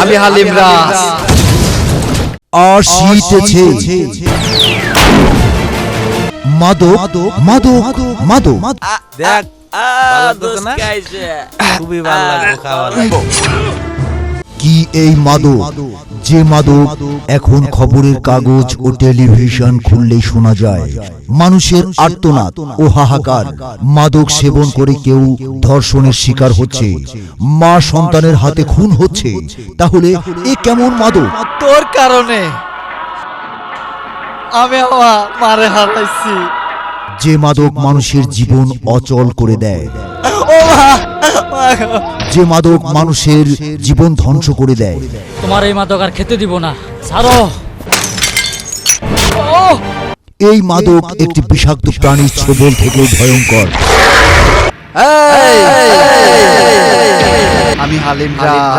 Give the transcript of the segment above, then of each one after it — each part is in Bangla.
আমি হালিম রাজ আসিতেছে মাদক মাদক মাদক। দেখ আ দোস্ত কাইছে খুবই ভালো লাগে খাওয়া কি এই মাদক? যে মাদক এখন খবরের কাগজ ও টেলিভিশন খুললেই শোনা যায়। মানুষের আর্তনাদ ও হাহাকার মাদক সেবন করে কেউ ধর্ষণের শিকার হচ্ছে মা সন্তানের হাতে খুন হচ্ছে তাহলে এ কেমন মাদক? তোর কারণে আমি আমার মারে হারাইছি। যে মাদক মানুষের জীবন অচল করে দেয়। ও মা। যে মাদক মানুষের জীবন ধ্বংস করে দেয় তোমার এই মাদক আর খেতে দিব না ছাড়ো এই মাদক একটি বিষাক্ত প্রাণীর ছোবল থেকেও ভয়ঙ্কর আমি হালিম রাজ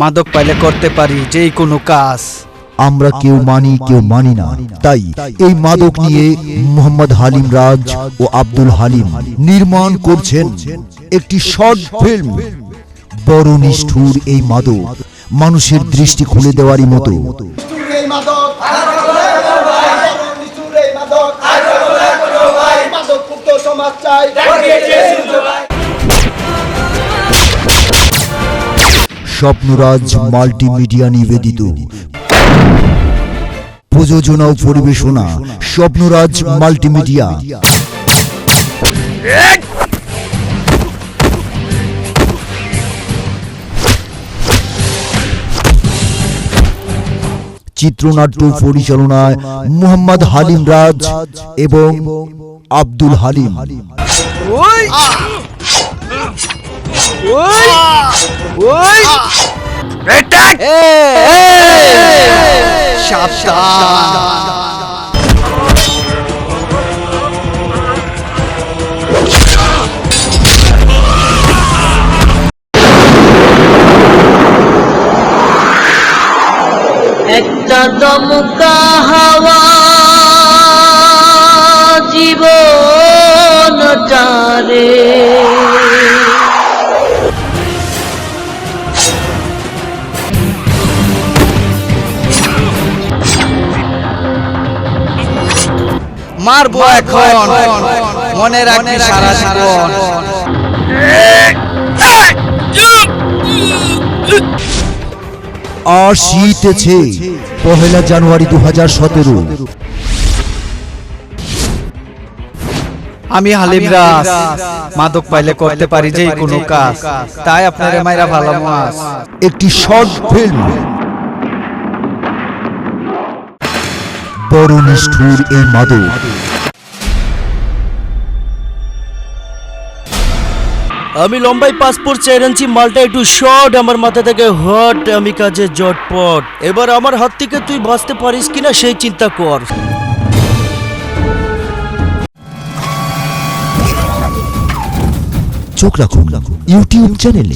মাদক পাইলে করতে পারি যেই কোনো কাজ আমরা কেউ মানি কেউ মানি না। তাই এই মাদক নিয়ে মোহাম্মদ হালিম রাজ ও আব্দুল হালিম নির্মাণ করছেন একটি শর্ট ফিল্ম। বড় নিষ্ঠুর এই মাদক। মানুষের দৃষ্টি খুলে দেওয়ারই মতো। এই মাদক নিষ্ঠুর এই মাদক। মাদক মুক্ত সমাজ চাই স্বপ্নরাজ মাল্টিমিডিয়া নিবেদিত। প্রযোজনা ও পরিবেশনা স্বপ্নরাজ মাল্টিমিডিয়া। চিত্রনাট্য পরিচালনায় মোহাম্মদ হালিম রাজ এবং আব্দুল হালিম। সাবধান একটা দমকা হাওয়া জীবন মারবো এখন। মনে রাখবি সারা জীবন। আসিতেছে পহেলা জানুয়ারি দু হাজার সতেরো। আমি হালিম রাজ মাদক পাইলে করতে পারি যে কোনো কাজ। তাই আপনার মাইরা ভালো মাস একটি শর্ট ফিল্ম বড় নিষ্ঠুর এই মাদক। আমি লম্বাই পাসপোর্ট চার ইঞ্চি মালটা একটু শর্ট আমার মাথা থেকে হট আমি কাজে জটপট। এবার আমার হাত থেকে তুই বাঁচতে পারিস কিনা সেই চিন্তা কর। চোখ রাখুন ইউটিউব চ্যানেলে